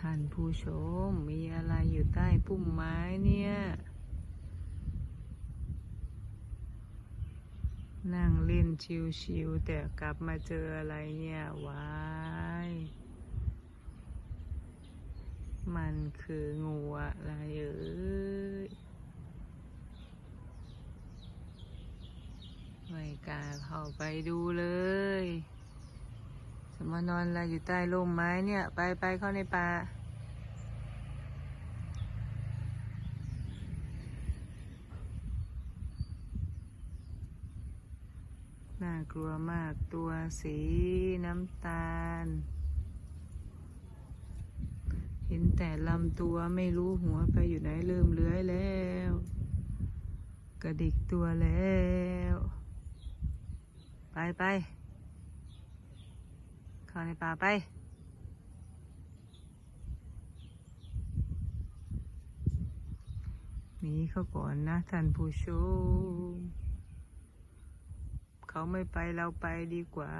ท่านผู้ชมมีอะไรอยู่ใต้พุ่มไม้เนี่ย นั่งเล่นชิวๆแต่กลับมาเจออะไรเนี่ยวายมันคืองูอะไรเอ่ยไม่กล้าเข้าไปดูเลย จะมานอนอะไรอยู่ใต้ร่มไม้เนี่ย ไปไปเข้าในป่าน่ากลัวมากตัวสีน้ำตาล เห็นแต่ลำตัวไม่รู้หัวไปอยู่ไหนเริ่มเลื้อยแล้ว กระดิกตัวแล้ว ไปไป เขาในป่าไปหนีเขาก่อนนะท่านผู้ชม เขาไม่ไปเราไปดีกว่า